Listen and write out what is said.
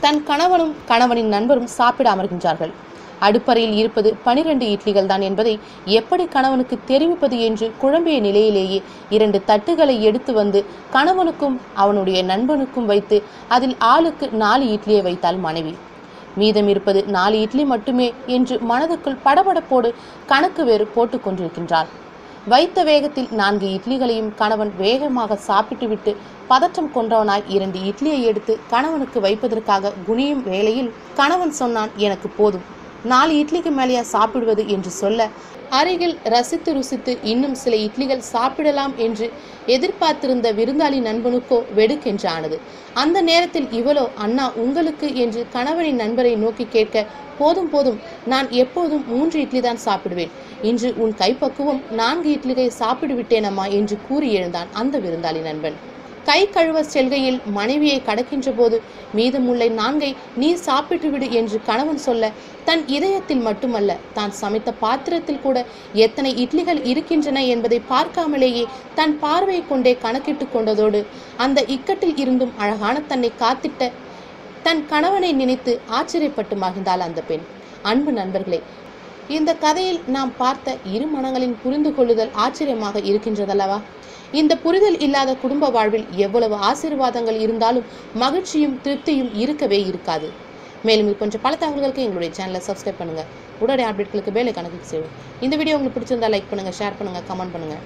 தன் கணவனும் கணவனின் நண்பரும் சாப்பிட அமர்கின்றார்கள் அடுப்பறையில் இருப்பது பனிரெண்டு இட்லிகள் தான் என்பதை எப்படி கணவனுக்கு தெரிவிப்பது என்று குழம்பிய நிலையிலேயே இரண்டு தட்டுகளை எடுத்து வந்து கணவனுக்கும் அவனுடைய நண்பனுக்கும் வைத்து அதில் ஆளுக்கு நாலு இட்லியை வைத்தாள் மனைவி. மீதம் இருப்பது நாலு இட்லி மட்டுமே என்று மனதுக்குள் படபடப்போடு கணக்கு வேறு போட்டுக் கொண்டிருக்கின்றாள். வைத்த வேகத்தில் நான்கு இட்லிகளையும் கணவன் வேகமாக சாப்பிட்டுவிட்டு பதற்றம் கொண்டவனாய் இரண்டு இட்லியை எடுத்து கணவனுக்கு வைப்பதற்காக குனியும் வேளையில் கணவன் சொன்னான் எனக்கு போதும். நாலு இட்லிக்கு மேலேயா சாப்பிடுவது என்று சொல்ல அருகில் ரசித்து ருசித்து இன்னும் சில இட்லிகள் சாப்பிடலாம் என்று எதிர்பார்த்திருந்த விருந்தாளி நண்பனுக்கோ வெடுக்கென்றானது. அந்த நேரத்தில் இவளோ அண்ணா உங்களுக்கு என்று கணவனின் நண்பரை நோக்கி கேட்க போதும் போதும் நான் எப்போதும் மூன்று இட்லி தான் சாப்பிடுவேன். இன்று உன் கைப்பக்குவம் நான்கு இட்லிகளை சாப்பிடுவிட்டேனம்மா என்று கூறி எழுந்தான் அந்த விருந்தாளி நண்பன். கை கழுவ செல்கையில் மனைவியை கடக்கின்ற போது மீதமுள்ள நான்கை நீ சாப்பிட்டு விடு என்று கணவன் சொல்ல தன் இதயத்தில் மட்டுமல்ல தான் சமைத்த பாத்திரத்தில் கூட எத்தனை இட்லிகள் இருக்கின்றன என்பதை பார்க்காமலேயே தன் பார்வையை கொண்டே கணக்கிட்டு கொண்டதோடு அந்த இக்கட்டில் இருந்தும் அழகான தன்னை காத்திட்ட தன் கணவனை நினைத்து ஆச்சரியப்பட்டு மகிழ்ந்தாள் அந்த பெண். அன்பு நண்பர்களே இந்த கதையில் நாம் பார்த்த இரு மனங்களின் புரிந்து கொள்ளுதல் ஆச்சரியமாக இருக்கின்றதல்லவா? இந்த புரிதல் இல்லாத குடும்ப வாழ்வில் எவ்வளவு ஆசீர்வாதங்கள் இருந்தாலும் மகிழ்ச்சியும் திருப்தியும் இருக்கவே இருக்காது. மேலும் இது கொஞ்சம் பல தகவல்களுக்கு எங்களுடைய சேனலை சப்ஸ்கிரைப் பண்ணுங்க. உடனடி அப்டேட்களுக்கு வேலை கணக்கு செய்வோம் இந்த வீடியோ உங்களுக்கு பிடிச்சிருந்தா லைக் பண்ணுங்கள் ஷேர் பண்ணுங்கள் கமெண்ட் பண்ணுங்கள்